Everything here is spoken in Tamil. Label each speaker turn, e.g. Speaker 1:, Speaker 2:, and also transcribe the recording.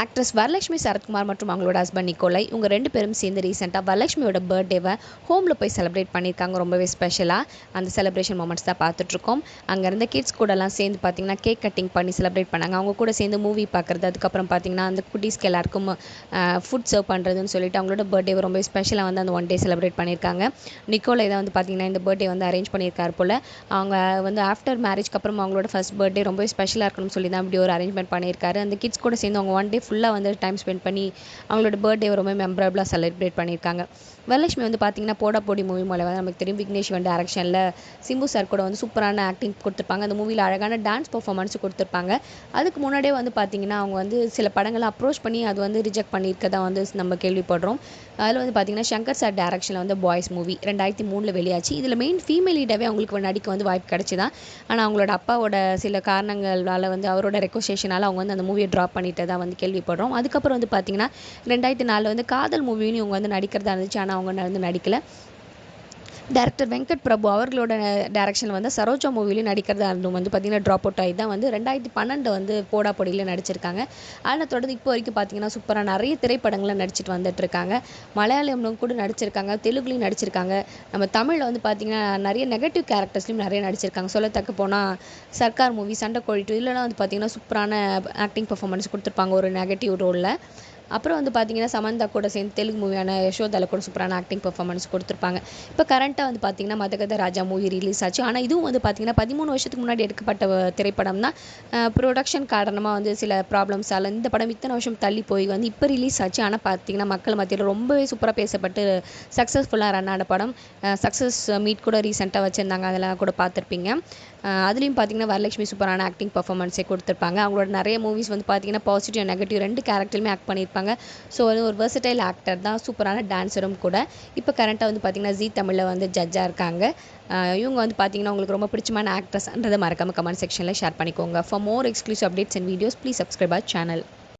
Speaker 1: ஆக்ட்ரஸ் வரலட்சுமி சரத்குமார் மற்றும் அவங்களோட ஹஸ்பண்ட் நிக்கோலை. இவங்க ரெண்டு பேரும் சேர்ந்து ரீசெண்டாக வரலட்சுமியோட பர்த்டேவை ஹோமில் போய் செலிப்ரேட் பண்ணியிருக்காங்க. ரொம்பவே ஸ்பெஷலாக அந்த செலிப்ரேஷன் மூமெண்ட்ஸ் தான் பார்த்துட்ருக்கோம். அங்கே இருந்த கிட்ஸ் கூடலாம் சேர்ந்து பார்த்தீங்கன்னா கேக் கட்டிங் பண்ணி செலிப்ரேட் பண்ணாங்க. அவங்க கூட சேர்ந்து மூவி பார்க்குறது அதுக்கப்புறம் பார்த்தீங்கன்னா அந்த குட்டீஸ்க்கு எல்லாருக்கும் ஃபுட் சர்வ் பண்ணுறதுன்னு சொல்லிட்டு அவங்களோட பர்த்டேவை ரொம்ப ஸ்பெஷலாக வந்து அந்த ஒன் டே செலிப்ரேட் பண்ணியிருக்காங்க. நிக்கோலை தான் வந்து பார்த்தீங்கன்னா இந்த பர்த்டே வந்து அரேஞ்ச் பண்ணியிருக்காரு போல். அவங்க வந்து ஆஃப்டர் மேரேஜ்க்கு அப்புறம் அவங்களோட ஃபஸ்ட் பர்த்டே ரொம்ப ஸ்பெஷலாக இருக்கணும்னு சொல்லி தான் இப்படி ஒரு அரேஞ்ச்மெண்ட் பண்ணியிருக்காரு. அந்த கிட்ஸ் கூட சேர்ந்து அவங்க ஒன் டே ஃபுல்லாக வந்து டைம் ஸ்பெண்ட் பண்ணி அவங்களோட பர்த்டே ரொம்ப மெமரபுளாக செலிப்ரேட் பண்ணியிருக்காங்க. வரலட்சுமி வந்து பார்த்தீங்கன்னா போடா போடி மூவி மூலம் வந்து நமக்கு தெரியும். விக்னேஷ் வந்து டேரக்ஷனில் சிம்பு சார் கூட வந்து சூப்பரான ஆக்டிங் கொடுத்துருப்பாங்க. அந்த மூவியில் அழகான டான்ஸ் பர்ஃபார்மன்ஸ் கொடுத்துருப்பாங்க. அதுக்கு முன்னாடியே வந்து பார்த்தீங்கன்னா அவங்க வந்து சில படங்களை அப்ரோச் பண்ணி அது வந்து ரிஜெக்ட் பண்ணியிருக்கதான் வந்து நம்ம கேள்விப்படுறோம். அதில் வந்து பார்த்தீங்கன்னா சங்கர் சார் டேரக்ஷனில் வந்து பாய்ஸ் மூவி ரெண்டாயிரத்தி மூணில் வெளியாச்சு. இதில் மெயின் ஃபீமேல் லீடாகவே அவங்களுக்கு நடிக்க வந்து வாய்ப்பு கிடச்சிதான் ஆனால் அவங்களோட அப்பாவோட சில காரணங்களால் வந்து அவரோட ரெக்கோசேஷனால் அவங்க வந்து அந்த மூவியை ட்ராப் பண்ணிட்டு தான் வந்து கேள்வி கேள்விப்படுறோம். அதுக்கப்புறம் வந்து பார்த்தீங்கன்னா ரெண்டாயிரத்தி நாலில் வந்து காதல் மூவின்னு இவங்க வந்து நடிக்கிறதா இருந்துச்சு. ஆனால் அவங்க வந்து நடிக்கலை. டேரக்டர் வெங்கட் பிரபு அவர்களோட டேரக்ஷன் வந்து சரோஜா மூவிலையும் நடிக்கிறதா இருந்தும் வந்து பார்த்தீங்கன்னா ட்ராப் அவுட் ஆகி தான் வந்து ரெண்டாயிரத்தி பன்னெண்டு வந்து போடா பொடியில் நடிச்சிருக்காங்க. அதில் தொடர்ந்து இப்போ வரைக்கும் பார்த்தீங்கன்னா சூப்பராக நிறைய திரைப்படங்களில் நடிச்சிட்டு வந்துட்டு இருக்காங்க. மலையாளம்லும் கூட நடிச்சிருக்காங்க தெலுங்குலையும் நடிச்சிருக்காங்க. நம்ம தமிழில் வந்து பார்த்தீங்கன்னா நிறைய நெகட்டிவ் கேரக்டர்ஸ்லையும் நிறைய நடிச்சிருக்காங்க. சொல்லத்தக்க போனால் சர்க்கார் மூவி சண்டை கோழிட்டு இல்லைனா வந்து பார்த்தீங்கன்னா சூப்பரான ஆக்டிங் பர்ஃபார்மன்ஸ் கொடுத்துருப்பாங்க ஒரு நெகட்டிவ் ரோலில் அப்புறம் வந்து பார்த்தீங்கன்னா சமந்தா கூட சேர்ந்து தெலுங்கு மூவியான யசோதால கூட சூப்பரான ஆக்டிங் பர்ஃபார்மன்ஸ் கொடுத்துருப்பாங்க. இப்போ கரண்ட்டாக வந்து பார்த்தீங்கன்னா மதகத ராஜா மூவி ரிலீஸ் ஆச்சு. ஆனால் இதுவும் வந்து பார்த்தீங்கன்னா பதிமூணு வருஷத்துக்கு முன்னாடி எடுக்கப்பட்ட திரைப்படம் தான். ப்ரொடக்ஷன் காரணமாக வந்து சில ப்ராப்ளம்ஸால் இந்த படம் இத்தனை வருஷம் தள்ளி போய் வந்து இப்போ ரிலீஸ் ஆச்சு. ஆனால் பார்த்தீங்கன்னா மக்கள் மத்தியில் ரொம்பவே சூப்பராக பேசப்பட்டு சக்ஸஸ்ஃபுல்லாக ரன் ஆன படம். சக்ஸஸ் மீட் கூட ரீசெண்டாக வச்சுருந்தாங்க. அதெல்லாம் கூட பார்த்துருப்பீங்க அதுலேயும் பார்த்தீங்கன்னா வரலட்சுமி சூப்பரான ஆக்டிங் பர்ஃபார்மன்ஸே கொடுத்துருப்பாங்க. அவங்களோட நிறைய மூவிஸ் வந்து பார்த்தீங்கன்னா பாசிட்டிவ் நெகட்டிவ் ரெண்டு கேரக்டருமே ஆக்ட் பண்ணியிருப்பாங்க. ஸோ அது ஒரு வெர்சடைல் ஆக்டர் தான். சூப்பரான டான்ஸரும் கூட. இப்போ கரண்ட்டாக வந்து பார்த்திங்கன்னா ஜி தமிழில் வந்து ஜட்ஜாக இருக்காங்க. இவங்க வந்து பார்த்தீங்கன்னா உங்களுக்கு ரொம்ப பிடிச்சமான ஆக்ட்ரஸ்ன்றதை மறக்காமல் கமெண்ட் செக்ஷனில் ஷேர் பண்ணிக்கோங்க. For more exclusive updates and videos please subscribe our channel